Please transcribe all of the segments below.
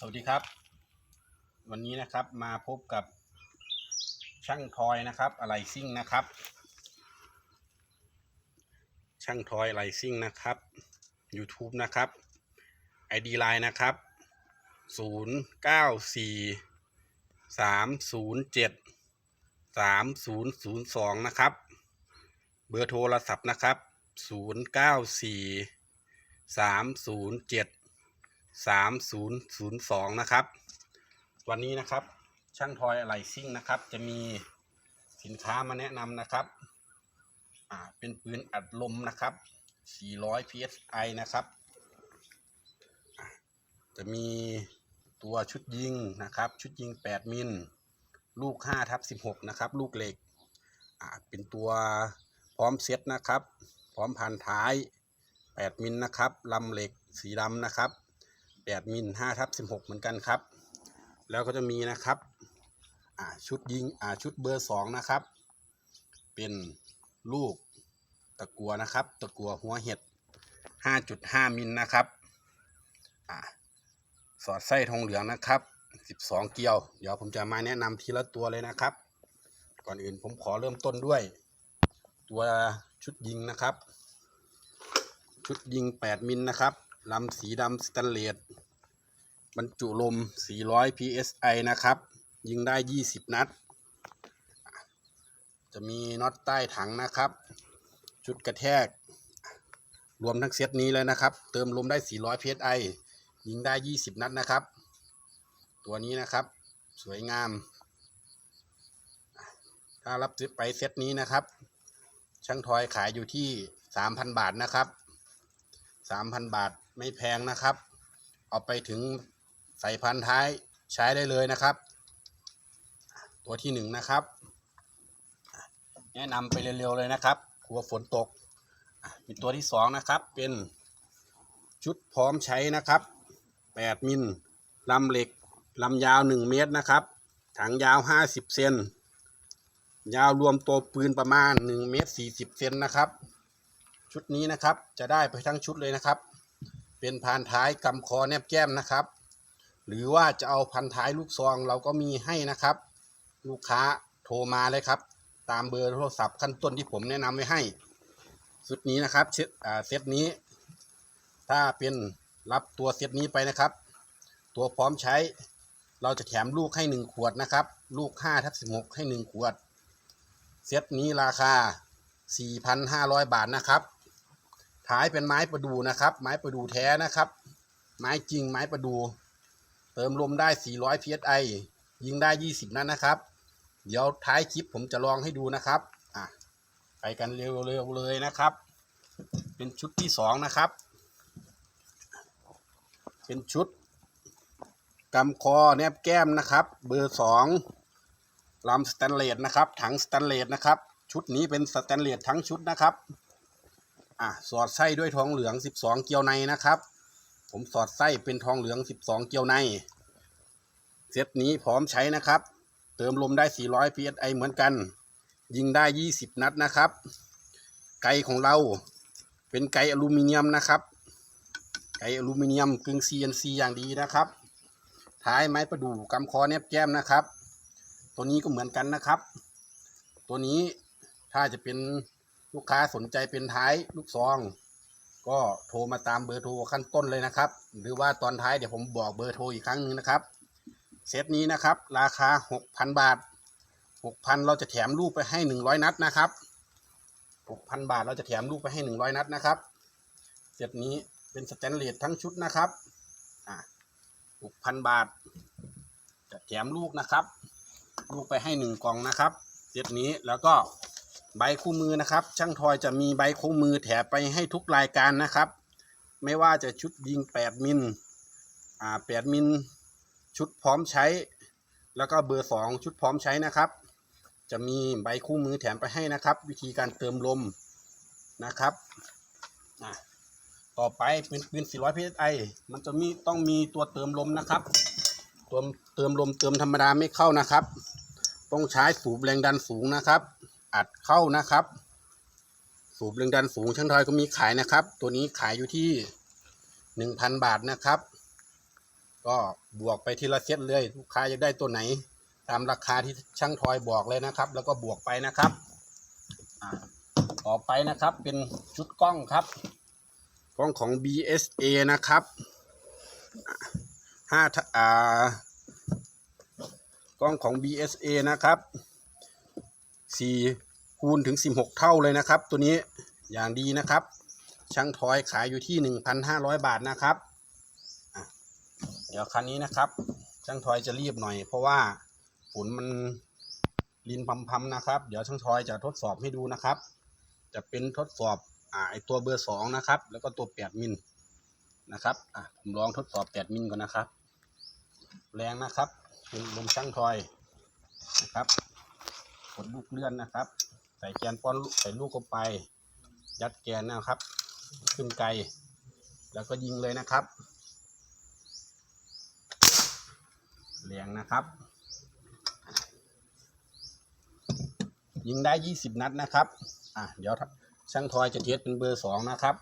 สวัสดีครับ วันนี้นะครับมาพบกับช่างทอยนะครับอะไรซิ่งนะครับ ช่างทอยอะไรซิ่งนะครับ YouTube นะครับ ID Line นะครับ 0 9 4 3 0 7 3 0 0 2 นะครับ เบอร์โทรศัพท์นะครับ 0 9 4 3 0 7 3002 นะครับ วันนี้นะครับช่างทอยอะไหล่ซิ่งนะครับ จะมีสินค้ามาแนะนำนะครับอ่าเป็นปืนอัดลมนะครับ 400 psi นะครับ จะมีตัวชุดยิงนะครับ ชุดยิง 8 มิล ลูก5ทับ16 นะครับ ลูกเหล็กอ่าเป็นตัวพร้อมเซ็ตนะครับ พร้อมพันท้าย 8 มิลนะครับลำเหล็กสีดำนะครับ 8 มิล5ทับ16 เหมือนกันครับ แล้วก็จะมีนะครับชุดยิงชุดเบอร์ 2 นะครับ เป็นลูกตะกัวนะครับ ตะกัวหัวเห็ด 5.5 มิลนะครับอสอดไส้ทองเหลืองนะครับ 12 เกลียว เดี๋ยวผมจะมาแนะนำทีละตัวเลยนะครับ ก่อนอื่นผมขอเริ่มต้นด้วย ตัวชุดยิงนะครับ ชุดยิง 8 มิลนะครับลำสีดำสแตนเลส บรรจุลม 400 psi นะครับ ยิงได้ 20 นัด จะมีน็อตใต้ถังนะครับ ชุดกระแทก รวมทั้งเซตนี้เลยนะครับ เติมลมได้ 400 psi ยิงได้ 20 นัดนะครับ ตัวนี้นะครับ สวยงาม ถ้ารับซื้อไปเซตนี้นะครับ ช่างทอยขายอยู่ที่ 3,000 บาทนะครับ 3,000 บาทไม่แพงนะครับ เอาไปถึง ส่พันท้ายใช้ได้เลยนะครับ ตัวที่หนึ่งนะครับ แนะนำไปเร็วๆเลยนะครับกลัวฝนตกมีตัวที่สองนะครับ เป็นชุดพร้อมใช้นะครับ8มิลลำเหล็กลำยาว1เมตรนะครับ ถังยาว50เซนยาวรวมตัวปืนประมาณ1เมตร40เซนนะครับ ชุดนี้นะครับจะได้ไปทั้งชุดเลยนะครับ เป็นพานท้ายกำคอแนบแก้มนะครับ หรือว่าจะเอาพันท้ายลูกซองเราก็มีให้นะครับ ลูกค้าโทรมาเลยครับ ตามเบอร์โทรศัพท์ขั้นต้นที่ผมแนะนำไว้ให้ชุดนี้นะครับเซตอ่าเซตนี้ ถ้าเป็นรับตัวเซตนี้ไปนะครับ ตัวพร้อมใช้ เราจะแถมลูกให้ 1 ขวดนะครับ ลูก5ทับ16 ให้ 1 ขวด เซตนี้ราคา 4,500 บาทนะครับท้ายเป็นไม้ประดูนะครับ ไม้ประดูแท้นะครับ ไม้จริงไม้ประดู เติมลมได้ 400 psi ยิงได้ 20 นัดนนะครับ เดี๋ยวท้ายคลิปผมจะลองให้ดูนะครับ อะ ไปกันเร็วๆเลยนะครับ เป็นชุดที่สองนะครับ เป็นชุดกำคอแนบแก้มนะครับ เบอร์สองลำสแตนเลสนะครับ ถังสแตนเลสนะครับ ชุดนี้เป็นสแตนเลสทั้งชุดนะครับ อะ สอดไส้ด้วยทองเหลือง 12 เกลียวในนะครับ ผมสอดไส้เป็นทองเหลือง 12 เกียวใน เซตนี้พร้อมใช้นะครับ เติมลมได้ 400 psi เหมือนกัน ยิงได้ 20 นัดนะครับ ไกของเราเป็นไกอลูมิเนียมนะครับ ไกอลูมิเนียมกึ่ง CNC อย่างดีนะครับ ท้ายไม้ประดู่กำคอแนบแก้มนะครับ ตัวนี้ก็เหมือนกันนะครับ ตัวนี้ถ้าจะเป็นลูกค้าสนใจเป็นท้ายลูกซอง ก็โทรมาตามเบอร์โทรขั้นต้นเลยนะครับ หรือว่าตอนท้ายเดี๋ยวผมบอกเบอร์โทรอีกครั้งหนึ่งนะครับ เซตนี้นะครับ ราคา 6,000 บาท 6,000 เราจะแถมลูกไปให้ 100 นัดนะครับ 6,000 บาทเราจะแถมลูกไปให้ 100 นัดนะครับ เซตนี้เป็นสแตนเลสทั้งชุดนะครับอ่า6,000 บาท จะแถมลูกนะครับ ลูกไปให้ 1กล่องนะครับ เซตนี้แล้วก็ ใบคู่มือนะครับ ช่างทอยจะมีใบคู่มือแถมไปให้ทุกรายการนะครับ ไม่ว่าจะชุดยิง 8 มิลอ่า8มิลชุดพร้อมใช้ แล้วก็เบอร์ 2 ชุดพร้อมใช้นะครับ จะมีใบคู่มือแถมไปให้นะครับ วิธีการเติมลมนะครับต่อไปเป็นปืน 400 psi มันจะมีต้องมีตัวเติมลมนะครับตัวเติมลมเติมธรรมดาไม่เข้านะครับ ต้องใช้สูบแรงดันสูงนะครับ อัดเข้านะครับ สูบแรงดันสูงช่างทอยก็มีขายนะครับ ตัวนี้ขายอยู่ที่1,000บาทนะครับ ก็บวกไปทีละเซตเลยลูกค้าจะได้ตัวไหน ตามราคาที่ช่างทอยบอกเลยนะครับ แล้วก็บวกไปนะครับต่อไปนะครับเป็นชุดกล้องครับ กล้องของ BSA นะครับห้าทอ่ากล้องของ BSA นะครับสี่ คูณถึง 16 เท่าเลยนะครับ ตัวนี้อย่างดีนะครับ ช่างทอยขายอยู่ที่ 1,500 บาทนะครับเดี๋ยวคันนี้นะครับ ช่างทอยจะรีบหน่อย เพราะว่าฝุ่นมันลินพัมๆนะครับ เดี๋ยวช่างทอยจะทดสอบให้ดูนะครับ จะเป็นทดสอบอ่าไอตัวเบอร์สองนะครับ แล้วก็ตัวแปดมิลนะครับอะผมลองทดสอบแปดมิลก่อนนะครับ แรงนะครับเป็นลมช่างทอยนะครับกดลูกเลื่อนนะครับ ใส่แกนป้อนใส่ลูกเข้าไป ยัดแกนนะครับ ขึ้นไกล แล้วก็ยิงเลยนะครับแรงนะครับ ยิงได้ 20 นัดนะครับ อะเดี๋ยวช่างทอยจะเทสเป็นเบอร์สองนะครับ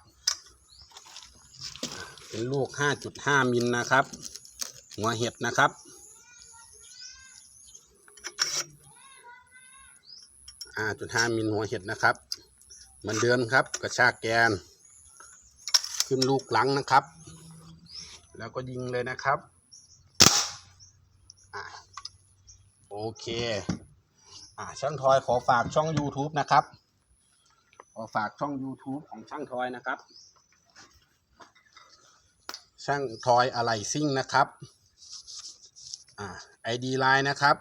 เป็นลูก 5.5 มิลนะครับ หัวเห็ดนะครับ 5.5มิลหัวเห็ดนะครับเหมือนเดิมครับ กระชากแกน ขึ้นลูกหลังนะครับ แล้วก็ยิงเลยนะครับอะโอเคอ่าช่างทอยขอฝากช่อง YouTube นะครับ ขอฝากช่อง YouTube ของช่างทอยนะครับ ช่างทอยอะไหล่ซิ่งนะครับอ่า ID Line นะครับ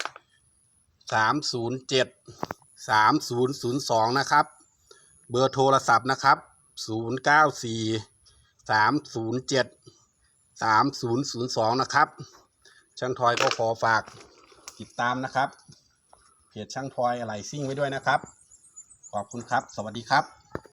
094 307 3002นะครับ เบอร์โทรศัพท์นะครับ094 307 3002นะครับ ช่างทอยก็ขอฝากติดตามนะครับเพจช่างทอยอะไรซิ่งไว้ด้วยนะครับ ขอบคุณครับ สวัสดีครับ